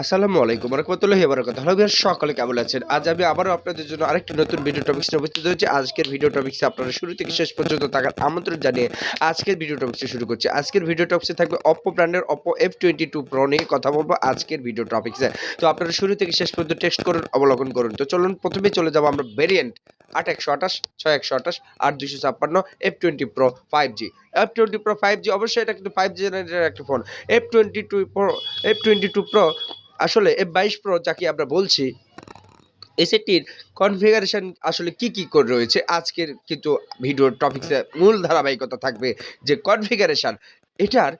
আসসালামু আলাইকুম রহমতুল্লাহি বারাকাত হ্যালো ভিউয়ার সকলে কেমন আছেন? আজ আমি আবারও আপনাদের জন্য আরেকটি নতুন ভিডিও টপিক্স নিয়ে উপস্থিত হয়েছি। আজকের ভিডিও টপিক্সে আপনারা শুরু থেকে শেষ পর্যন্ত থাকার আমন্ত্রণ জানিয়ে আজকের ভিডিও টপিক্সে শুরু করছি। আজকের ভিডিও টপিক্সে থাকবে অপো ব্র্যান্ডের Oppo F twenty two pro নিয়ে কথা বলব আজকের ভিডিও টপিক্সে তো আপনারা শুরু থেকে শেষ পর্যন্ত টেস্ট করুন, অবলোকন করুন। তো চলুন, প্রথমে চলে যাব আমরা ভেরিয়েন্ট আট একশো আঠাশ, ছয় একশো আঠাশ আট দুশো ছাপ্পান্ন F twenty pro five G F twenty pro five G অবশ্যই এটা কিন্তু ফাইভ জি জেনারেটের একটা phone F twenty two pro F twenty two pro আসলে এফ বাইশ প্রো যাকে আমরা বলছি, এসেটির কনফিগারেশন আসলে কি কি করে রয়েছে, আজকের কিন্তু ভিডিওর টপিক্সে মূল ধারাবাহিকতা থাকবে যে কনফিগারেশন এটার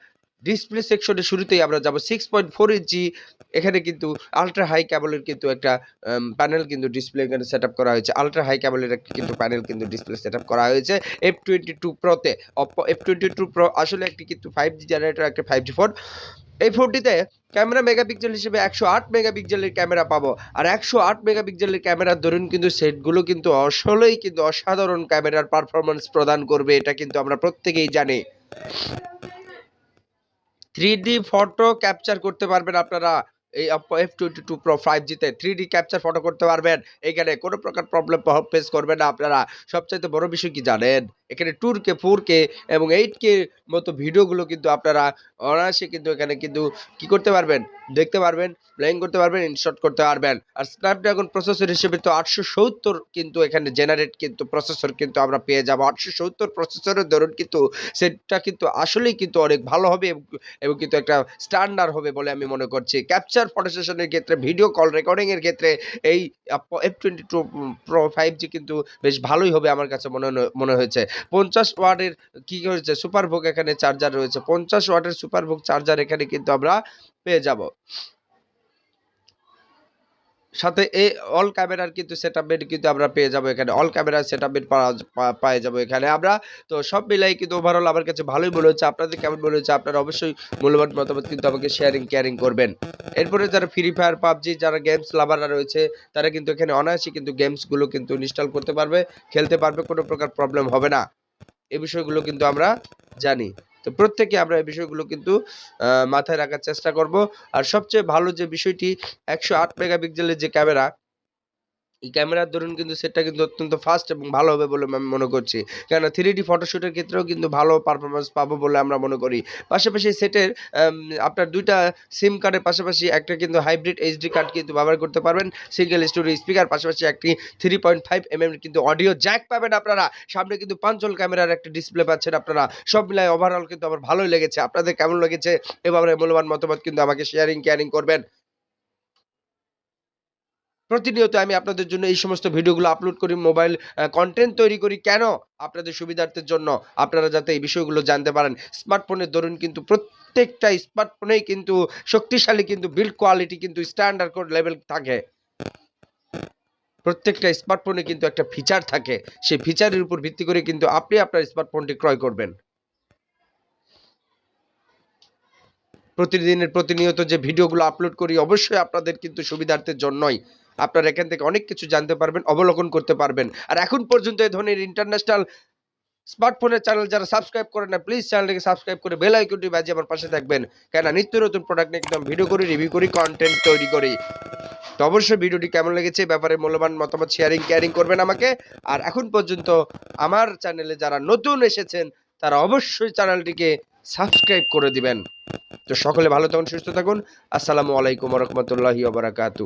ডিসপ্লে সেকশনের শুরুতেই আমরা যাব সিক্স পয়েন্ট ফোর ইঞ্চি এখানে কিন্তু আলট্রা হাই ক্যাবলের কিন্তু একটা প্যানেল কিন্তু ডিসপ্লে এখানে সেট আপ করা হয়েছে। আলট্রা হাই ক্যাবলের একটা কিন্তু প্যানেল কিন্তু ডিসপ্লে সেট আপ করা হয়েছে F twenty two প্রোতে Oppo F twenty two pro আসলে একটি কিন্তু ফাইভ জি জেনারেটর একটা ফাইভ জি ফোন এই ফোনটিতে ক্যামেরা মেগাপিক্সেল হিসেবে একশো আট মেগাপিক্সেলের ক্যামেরা পাবো। আর একশো আট মেগাপিক্সেলের ক্যামেরার ধরুন কিন্তু সেটগুলো কিন্তু আসলেই কিন্তু অসাধারণ ক্যামেরার পারফরমেন্স প্রদান করবে, এটা কিন্তু আমরা প্রত্যেকেই জানি। থ্রি ফটো ক্যাপচার করতে পারবেন আপনারা। এই F twenty two pro five জিতে থ্রি ডি ক্যাপচার ফটো করতে পারবেন। এখানে কোনো প্রকার প্রবলেম ফেস করবেন না আপনারা। সবচাইতে বড় বিষয় কি জানেন? এখানে টুর কে ফোর কে এবং এইট কে মতো ভিডিওগুলো কিন্তু আপনারা অনায়াসে কিন্তু এখানে কিন্তু কি করতে পারবেন? দেখতে পারবেন প্লেইং করতে পারবেন ইনশট করতে পারবেন। আর স্ন্যাপড্রাগন প্রসেসর হিসেবে তো আটশো সত্তর কিন্তু এখানে জেনারেট কিন্তু প্রসেসর কিন্তু আমরা পেয়ে যাব। আটশো সত্তর প্রসেসরের ধরুন কিন্তু সেটা কিন্তু আসলেই কিন্তু অনেক ভালো হবে এবং কিন্তু একটা স্ট্যান্ডার্ড হবে বলে আমি মনে করছি। ক্যাপচার ফটো প্রসেসনের ক্ষেত্রে ভিডিও কল রেকর্ডিংয়ের ক্ষেত্রে এই F twenty two pro five G কিন্তু বেশ ভালোই হবে আমার কাছে মনে মনে হয়েছে। পঞ্চাশ ওয়ার্ডের কি হয়েছে? সুপার ভোগ এখানে চার্জার রয়েছে। পঞ্চাশ ওয়ার্ডের সুপার ভোগ চার্জার এখানে কিন্তু আমরা পেয়ে যাব। সাথে এই অল ক্যামেরার কিন্তু সেট কিন্তু আমরা পেয়ে যাব এখানে। অল ক্যামেরার সেট পেয়ে যাব এখানে আমরা। তো সব মিলাই কিন্তু ওভারঅল আমার কাছে ভালোই মনে হচ্ছে। আপনাদের কেমন মনে হচ্ছে? আপনারা অবশ্যই মূল্যবান মতামত কিন্তু আমাকে শেয়ারিং কেয়ারিং করবেন। এরপরে যারা ফ্রি ফায়ার পাবজি, যারা গেমস লাভাররা রয়েছে, তারা কিন্তু এখানে অনায়াসে কিন্তু গেমসগুলো কিন্তু ইনস্টল করতে পারবে, খেলতে পারবে, কোনো প্রকার প্রবলেম হবে না। এই বিষয়গুলো কিন্তু আমরা জানি। তো প্রত্যেকে আমরা এই বিষয়গুলো কিন্তু মাথায় রাখার চেষ্টা করব। আর সবচেয়ে ভালো যে বিষয়টি, একশো আট মেগাপিক্সেলের যে ক্যামেরা এই ক্যামেরার ধরুন কিন্তু সেটটা কিন্তু অত্যন্ত ফাস্ট এবং ভালো হবে বলে আমি মনে করছি। কেন থ্রি ডি ফটোশ্যুটের ক্ষেত্রেও কিন্তু ভালো পারফরমেন্স পাবো বলে আমরা মনে করি। পাশাপাশি সেটের আপনার দুইটা সিম কার্ডের পাশাপাশি একটা কিন্তু হাইব্রিড এইচডি কার্ড কিন্তু ব্যবহার করতে পারবেন। সিঙ্গেল স্টোরি স্পিকার পাশাপাশি একটি থ্রি পয়েন্ট ফাইভ এম কিন্তু অডিও জ্যাক পাবেন আপনারা। সামনে কিন্তু পাঞ্চল ক্যামেরার একটা ডিসপ্লে পাচ্ছেন আপনারা। সব মিলাই ওভারঅল কিন্তু আমার ভালোই লেগেছে। আপনাদের কেমন লেগেছে? এভাবে মূল্যবান মতামত কিন্তু আমাকে শেয়ারিং কেয়ারিং করবেন। প্রতিনিয়ত আমি আপনাদের জন্য এই সমস্ত ভিডিওগুলো আপলোড করি মোবাইল কন্টেন্ট তৈরি করি। কেন? আপনাদের সুবিধার্থের জন্য। আপনারা যাতে এই বিষয়গুলো জানতে পারেন স্মার্টফোনের দরুন কিন্তু প্রত্যেকটা স্মার্টফোনেই কিন্তু শক্তিশালী কিন্তু বিল্ড কোয়ালিটি কিন্তু স্ট্যান্ডার্ড কোড লেভেল থাকে। প্রত্যেকটা স্মার্টফোনে কিন্তু একটা ফিচার থাকে। সেই ফিচারের উপর ভিত্তি করে কিন্তু আপনি আপনার স্মার্টফোনটি ক্রয় করবেন। প্রতিদিনের প্রতিনিয়ত যে ভিডিওগুলো আপলোড করি, অবশ্যই আপনাদের কিন্তু সুবিধার্থের জন্যই। আপনারা এখান থেকে অনেক কিছু জানতে পারবেন, অবলোকন করতে পারবেন। আর এখন পর্যন্ত এই ধরনের ইন্টারন্যাশনাল স্মার্টফোনের চ্যানেল যারা সাবস্ক্রাইব করেন না প্লিজ চ্যানেলটিকে সাবস্ক্রাইব করে বেল আইকনটি বাজিয়ে আমার পাশে থাকবেন। কেন নিত্য নতুন প্রোডাক্ট নিয়ে একদম ভিডিও করি রিভিউ করি কন্টেন্ট তৈরি করি। তো অবশ্যই ভিডিওটি কেমন লেগেছে ব্যাপারে মূল্যবান মতামত শেয়ারিং কেয়ারিং করবেন আমাকে। আর এখন পর্যন্ত আমার চ্যানেলে যারা নতুন এসেছেন, তারা অবশ্যই চ্যানেলটিকে সাবস্ক্রাইব করে দিবেন। তো সকলে ভালো থাকুন, সুস্থ থাকুন। আসসালামু আলাইকুম রহমতুল্লাহি ওবরাকাতু